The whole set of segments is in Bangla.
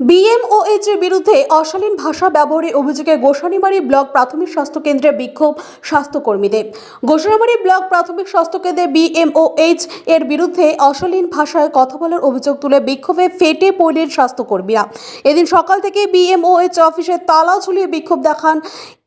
বিএমওএইচ এর বিরুদ্ধে অশালীন ভাষা ব্যবহারের অভিযোগে গোসানিবাড়ি ব্লক প্রাথমিক স্বাস্থ্য কেন্দ্রে বিক্ষোভ স্বাস্থ্যকর্মীদের। গোসানিবাড়ি ব্লক প্রাথমিক স্বাস্থ্য কেন্দ্রে বিএমওএইচ এর বিরুদ্ধে অশালীন ভাষায় কথা বলার অভিযোগ তুলে বিক্ষোভে ফেটে পড়লেন স্বাস্থ্যকর্মীরা। এদিন সকাল থেকে বিএমওএইচ অফিসে তালা ঝুলিয়ে বিক্ষোভ দেখান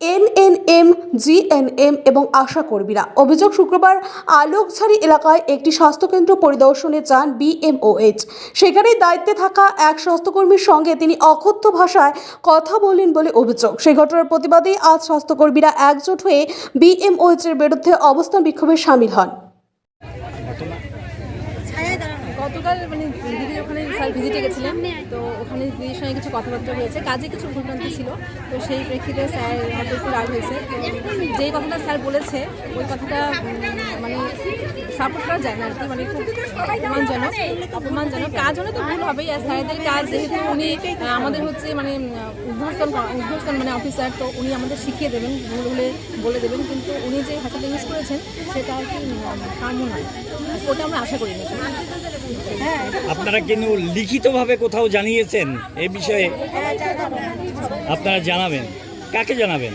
এনএনএম, জিএনএম এবং আশা কর্মীরা। অভিযোগ, শুক্রবার আলোকঝাড়ি এলাকায় একটি স্বাস্থ্যকেন্দ্র পরিদর্শনে যান বিএমওএইচ সেখানে দায়িত্বে থাকা এক স্বাস্থ্যকর্মীর সঙ্গে তিনি অকথ্য ভাষায় কথা বলেন বলে অভিযোগ। সেই ঘটনার প্রতিবাদে আজ স্বাস্থ্যকর্মীরা একজোট হয়ে বিএমওএইচ এর বিরুদ্ধে অবস্থান বিক্ষোভে সামিল হন। গতকাল মানে দিদি ওখানে স্যার ভিজিটে গেছিলেন তো ওখানে দিদির সঙ্গে কিছু কথাবার্তা হয়েছে কাজে কিছু ভুলভ্রান্তি ছিল তো সেই প্রেক্ষিতে স্যার হয়তো একটু রাগ হয়েছে। যেই কথাটা স্যার বলেছে ওই কথাটা মানে সাপোর্ট করা যায় না আর কি মানে খুব অপমানজনক অপমানজনক। কাজ হলে তো ভুল হবেই আর স্যারদের কাজ যেহেতু উনি আমাদের হচ্ছে মানে উম, উদ্ভাসন মানে অফিসার তো উনি আমাদের শিখিয়ে দেবেন ভুল হলে বলে দেবেন কিন্তু উনি যে ভাষাটা ইউজ করেছেন সেটা আর কি কাম্য নয়। ওটা আমরা আশা করিনি আপনারা কিন্তু লিখিতভাবে কোথাও জানিয়েছেন এ বিষয়ে? আপনারা জানাবেন। কাকে জানাবেন?